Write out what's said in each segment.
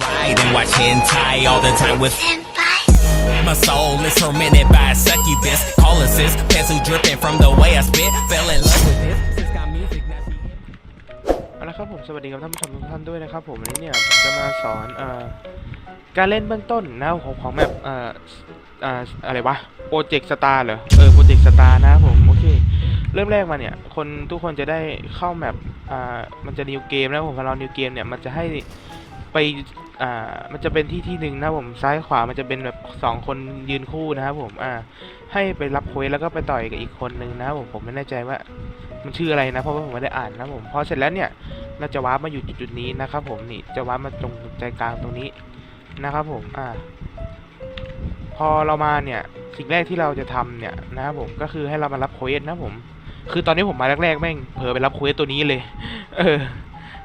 Ride and watch hentai all the time with Senpai. my soul is tormented by a succubus. Call assist, pencil dripping from the way I spit. Fell in love with this. Just got music, now she เอาละครับผมสวัสดีครับท่านผู้ชมทุกท่านด้วยนะครับผมวันนี้เนี่ยผมจะมาสอนเอ่อการเล่นเบื้องต้นนะของของแบบเอ่อเอ่ออะไรวะโปรเจกต์สตาร์เหรอเออโปรเจกต์สตาร์นะครับผมโอเคเริ่มแรกมาเนี่ยคนทุกคนจะได้เข้าแมปอ่ามันจะนิวเกมนะผมพอเรานิวเกมเนี่ยมันจะให้ ไปอ่ามันจะเป็นที่ที่หนึ่งนะผมซ้ายขวามันจะเป็นแบบสองคนยืนคู่นะครับผมอ่าให้ไปรับเควสแล้วก็ไปต่อยกับอีกคนนึงนะครับผมผมไม่แน่ใจว่ามันชื่ออะไรนะเพราะว่าผมไม่ได้อ่านนะผมพอเสร็จแล้วเนี่ยเราจะวาร์ปมาอยู่จุดๆนี้นะครับผมนี่จะวาร์ปมาตรงใจกลางตรงนี้นะครับผมอ่าพอเรามาเนี่ยสิ่งแรกที่เราจะทำเนี่ยนะครับผมก็คือให้เรามารับเควสนะผม คือตอนนี้ผมมาแรกๆแม่งเผลอไปรับเควสตัวนี้เลย เออ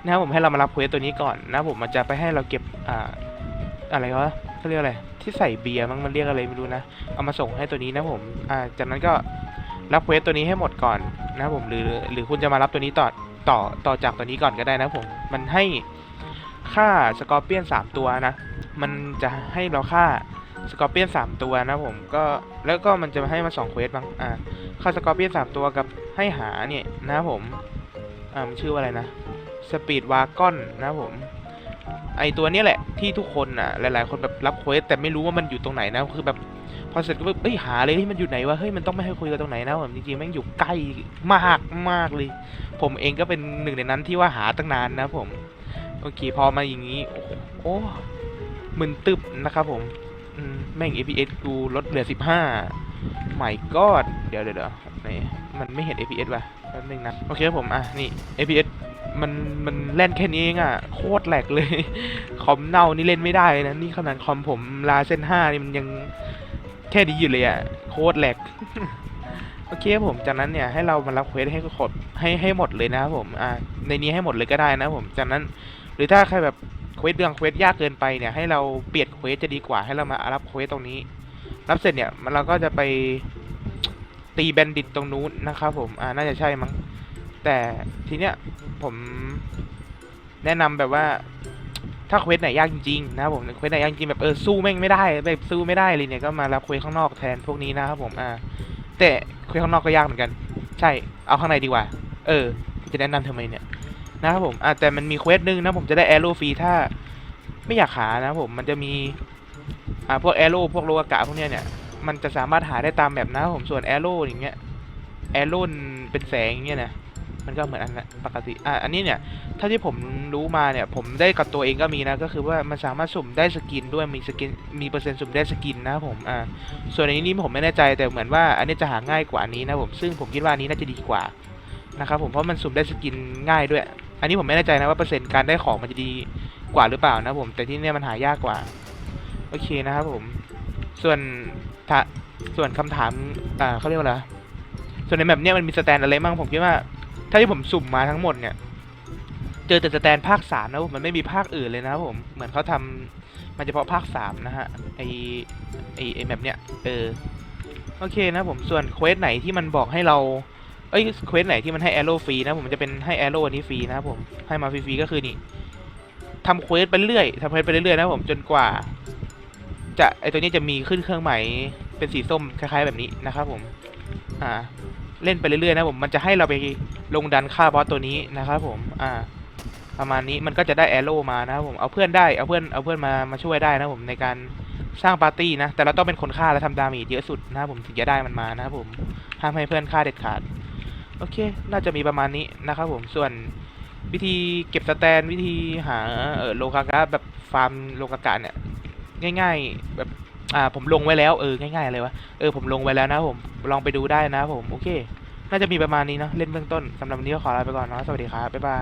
นะครับผมให้เรามารับเควสตัวนี้ก่อนนะผมมันจะไปให้เราเก็บอ่าอะไรวะเขาเรียกอะไรที่ใส่เบียร์มั้งมันเรียกอะไรไม่รู้นะเอามาส่งให้ตัวนี้นะผมอ่าจากนั้นก็รับเควสตัวนี้ให้หมดก่อนนะผมหรือหรือคุณจะมารับตัวนี้ต่อต่อต่อจากตัวนี้ก่อนก็ได้นะผมมันให้ค่าสกอร์เปียนสามตัวนะมันจะให้เราค่าสกอร์เปียนสามตัวนะผมก็แล้วก็มันจะให้มาสองเควสบ้างอ่าค่าสกอร์เปียนสามตัวกับให้หาเนี่ยนะผมอ่ามันชื่อว่าอะไรนะ สปีดวากอนนะผม ไอตัวนี้แหละที่ทุกคนอะ หลาย ๆ คนแบบรับเควสแต่ไม่รู้ว่ามันอยู่ตรงไหนนะ คือแบบพอเสร็จก็แบบเอ้ยหาเลยที่มันอยู่ไหนวะ เฮ้ยมันต้องไม่ให้คุยกันตรงไหนนะผมจริงๆแม่งอยู่ใกล้มากมากเลย ผมเองก็เป็นหนึ่งในนั้นที่ว่าหาตั้งนานนะผม โอเคพอมาอย่างนี้ โอ้หโอ้มึนตึบนะครับผมแม่ง APS กูลดเหลือ 15ไม่กอดเดี๋ยวเดี๋ยวเดี๋ยมันไม่เห็น APS ว่ะแป๊บนึงนะ โอเคครับผม อะ นี่ APS มันมันเล่นแค่นี้เองอะ โคตรแหลกเลย คอมเน่านี่เล่นไม่ได้เลยนะ นี่ขนาดคอมผมลาเส้น5นี่มันยังแค่นี้อยู่เลยอะ โคตรแหลกโอเคครับผมจากนั้นเนี่ยให้เรามารับเควสให้ครบให้ให้หมดเลยนะครับผมอ่าในนี้ให้หมดเลยก็ได้นะผมจากนั้น หรือถ้าใครแบบเควสเรื่องเควสยากเกินไปเนี่ยให้เราเปลี่ยนเควสจะดีกว่าให้เรามารับเควสตรงนี้ รับเสร็จเนี่ยมันเราก็จะไปตีแบนดิตตรงนู้นนะครับผมอ่าน่าจะใช่มั้ง แต่ทีเนี้ยผมแนะนำแบบว่า ถ้าเควสไหนยากจริงๆนะครับผมเควสไหนยากจริงแบบเออสู้แม่งไม่ได้แบบสู้ไม่ได้เลยเนี่ยก็มารับเควสข้างนอกแทนพวกนี้นะครับผมอ่าแต่เควสข้างนอกก็ยากเหมือนกัน ใช่เอาข้างในดีกว่า เออ จะแนะนำทำไมเนี่ยนะครับผมอะแต่มันมีเควสหนึ่งนะผมจะได้แอโร่ฟรีถ้า ไม่อยากหานะครับผมมันจะมีอ่าพวกแอโร่พวกโลกากะพวกเนี้ยเนี่ยมันจะสามารถหาได้ตามแบบนะครับผมส่วนแอโร่อย่างเงี้ยแอโร่เป็นแสงอย่างเงี้ยนะ มันก็เหมือนอันนั้นปกติอะอันนี้เนี่ยถ้าที่ผมรู้มาเนี่ยผมได้กับตัวเองก็มีนะก็คือว่ามันสามารถสุ่มได้สกินด้วยมีสกินมีเปอร์เซ็นต์สุ่มได้สกินนะครับผมอ่าส่วนอันนี้นี่ผมไม่แน่ใจแต่เหมือนว่าอันนี้จะหาง่ายกว่าอันนี้นะผมซึ่งผมคิดว่าอันนี้น่าจะดีกว่านะครับผมเพราะมันสุ่มได้สกินง่ายด้วย อันนี้ผมไม่แน่ใจนะว่าเปอร์เซ็นต์การได้ของมันจะดีกว่าหรือเปล่านะผมแต่ที่เนี่ยมันหายากกว่าโอเคนะครับผมส่วนถ้าส่วนคำถามอ่าเขาเรียกว่าอะไรส่วนในแบบเนี้ยมันมีสแตนอะไรบ้างผมคิดว่า ถ้าที่ผมสุ่มมาทั้งหมดเนี่ย เจอแต่สแตนภาคสามนะผมมันไม่มีภาคอื่นเลยนะครับผม เหมือนเขาทำมันเฉพาะภาคสามนะฮะ ไอไอไอแบบเนี้ย เออ โอเคนะผม ส่วนเควสไหนที่มันบอกให้เรา เอ้ย เควสไหนที่มันให้แอโร่ฟรีนะผมมันจะเป็นให้แอโร่อันนี้ฟรีนะผม ให้มาฟรีๆก็คือนี่ทำเควสไปเรื่อยทำเควสไปเรื่อยนะผมจนกว่า จะไอตัวนี้จะมีขึ้นเครื่องหมายเป็นสีส้มคล้ายๆแบบนี้นะครับผม อ่า เล่นไปเรื่อยๆนะผมมันจะให้เราไปลงดันฆ่าบอสตัวนี้นะครับผมอ่าประมาณนี้มันก็จะได้แอโร่มานะครับผมเอาเพื่อนได้เอาเพื่อนเอาเพื่อนมามาช่วยได้นะผมในการสร้างปาร์ตี้นะแต่เราต้องเป็นคนฆ่าและทำดาเมจเยอะสุดนะครับผมถึงจะได้มันมานะครับผมห้ามให้เพื่อนฆ่าเด็ดขาดโอเค น่าจะมีประมาณนี้นะครับผมส่วนวิธีเก็บสแตนวิธีหาเออโลกากะแบบฟาร์มโลกากะเนี่ยง่าย ๆ แบบ อ่าผมลงไว้แล้วเออง่ายๆเลยวะเออผมลงไว้แล้วนะผมลองไปดูได้นะผมโอเค น่าจะมีประมาณนี้เนาะเล่นเบื้องต้นสำหรับวันนี้ก็ขอลาไปก่อนเนาะสวัสดีครับบ๊ายบาย